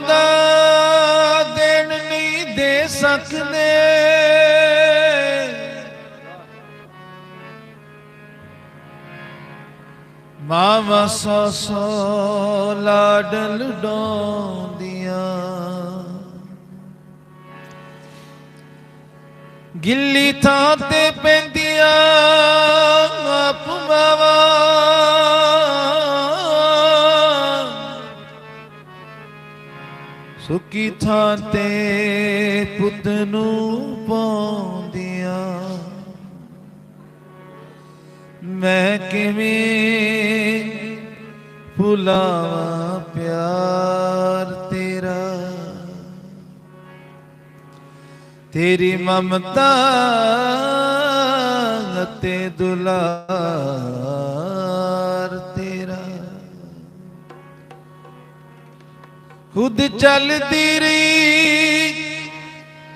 ਵਾਦਾ ਦੇਣ ਨਹੀਂ ਦੇ ਸਕਦੇ। ਮਾਵਾ ਸੋ ਸੋ ਲਾਡਲ ਡੋਂਦੀਆਂ ਗਿੱਲੀ ਥਾਂ ਤੇ ਪੈਂ ਸੁੱਕੀ ਥਾਂ ਤੇ ਪੁੱਤ ਨੂੰ ਪਾਉਂਦੀਆਂ ਮੈਂ ਕਿਵੇਂ ਭੁਲਾਵਾਂ ਪਿਆਰ ਤੇਰਾ? ਤੇਰੀ ਮਮਤਾ ਅਤੇ ਦੁਲਾਰ ਖੁਦ ਚੱਲਦੀ ਰਹੀ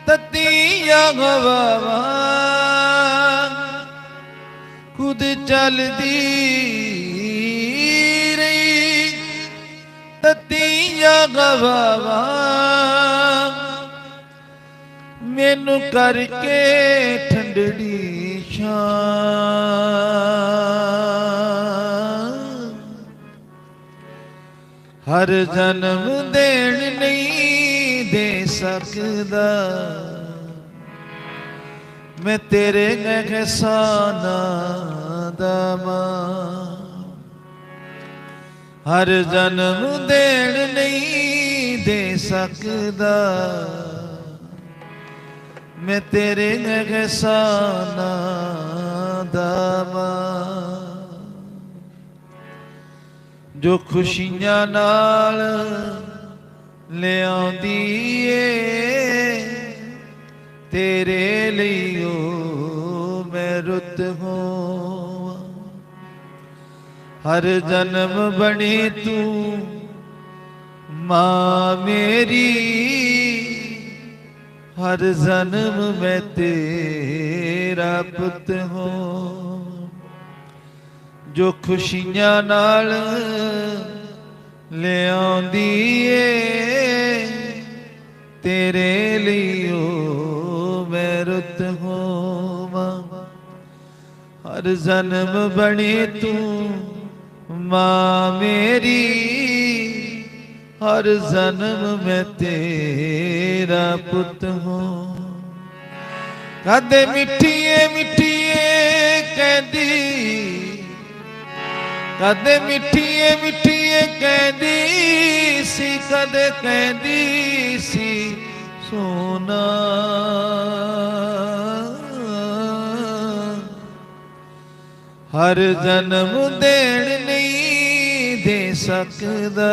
ਤਤੀਆਂ ਹਵਾਵਾਂ। ਖੁਦ ਚੱਲਦੀ ਰਹੀ ਤਤੀਆਂ ਹਵਾਵਾਂ। ਮੈਨੂੰ ਕਰਕੇ ਠੰਡੜੀ ਛਾਂ। ਹਰ ਜਨਮ ਦੇਣ ਨਹੀਂ ਦੇ ਸਕਦਾ। ਮੈਂ ਤੇਰੇ ਗਹਿਸਾਨਾ ਦਾ ਮਾਂ ਹਰ ਜਨਮ ਦੇਣ ਨਹੀਂ ਦੇ ਸਕਦਾ। ਮੈਂ ਤੇਰੇ ਗਹਿਸਾਨਾ ਦਾ ਮਾਂ ਜੋ ਖੁਸ਼ੀਆਂ ਨਾਲ ਲਿਆਉਂਦੀ ਏ ਤੇਰੇ ਲਈ ਓ ਮੈਂ ਰੁੱਤ ਹੋਵਾਂ। ਹਰ ਜਨਮ ਬਣੀ ਤੂੰ, ਮਾਂ ਮੇਰੀ। ਹਰ ਜਨਮ ਮੈਂ ਤੇਰਾ ਪੁੱਤ ਹਾਂ ਜੋ ਖੁਸ਼ੀਆਂ ਨਾਲ ਲਿਆਉਂਦੀ ਏ ਤੇਰੇ ਲਈ ਓ ਮੈਂ ਰੁੱਤ ਹੋਵਾਂ। ਹਰ ਜਨਮ ਬਣੇ ਤੂੰ ਮਾਂ ਮੇਰੀ, ਹਰ ਜਨਮ ਮੈਂ ਤੇਰਾ ਪੁੱਤ ਹਾਂ ਕਦੇ ਮਿੱਠੀਏ ਮਿੱਠੀਏ ਕਹਿੰਦੀ ਕਦੇ ਮਿੱਠੀਏ ਮਿੱਠੀਏ ਕਹਿੰਦੀ ਸੀ, ਕਦੇ ਕਹਿੰਦੀ ਸੀ, ਸੋਨਾ। ਹਰ ਜਨਮ ਦੇਣ ਨਹੀਂ ਦੇ ਸਕਦਾ।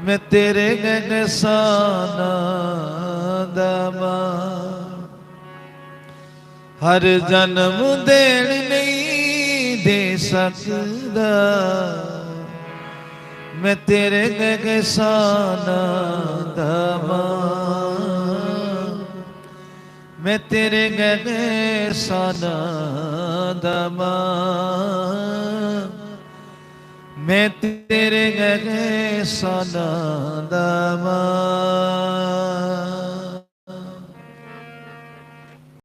ਮੈਂ ਤੇਰੇ ਗਗਸਾਨਾ ਦਾ ਮਾਂ। ਹਰ ਜਨਮ ਦੇਣ ਨਹੀਂ ਦੇ ਸਕਦਾ। ਮੈਂ ਤੇਰੇ ਗਗਸਾਨਾ ਦਾ ਮੈਂ ਤੇਰੇ ਗਗਸਾਨਾ ਦਾ ਮਾਂ ਮੈਂ ਤੇਰੇ ਗਗਸਾਨਾ ਦਾ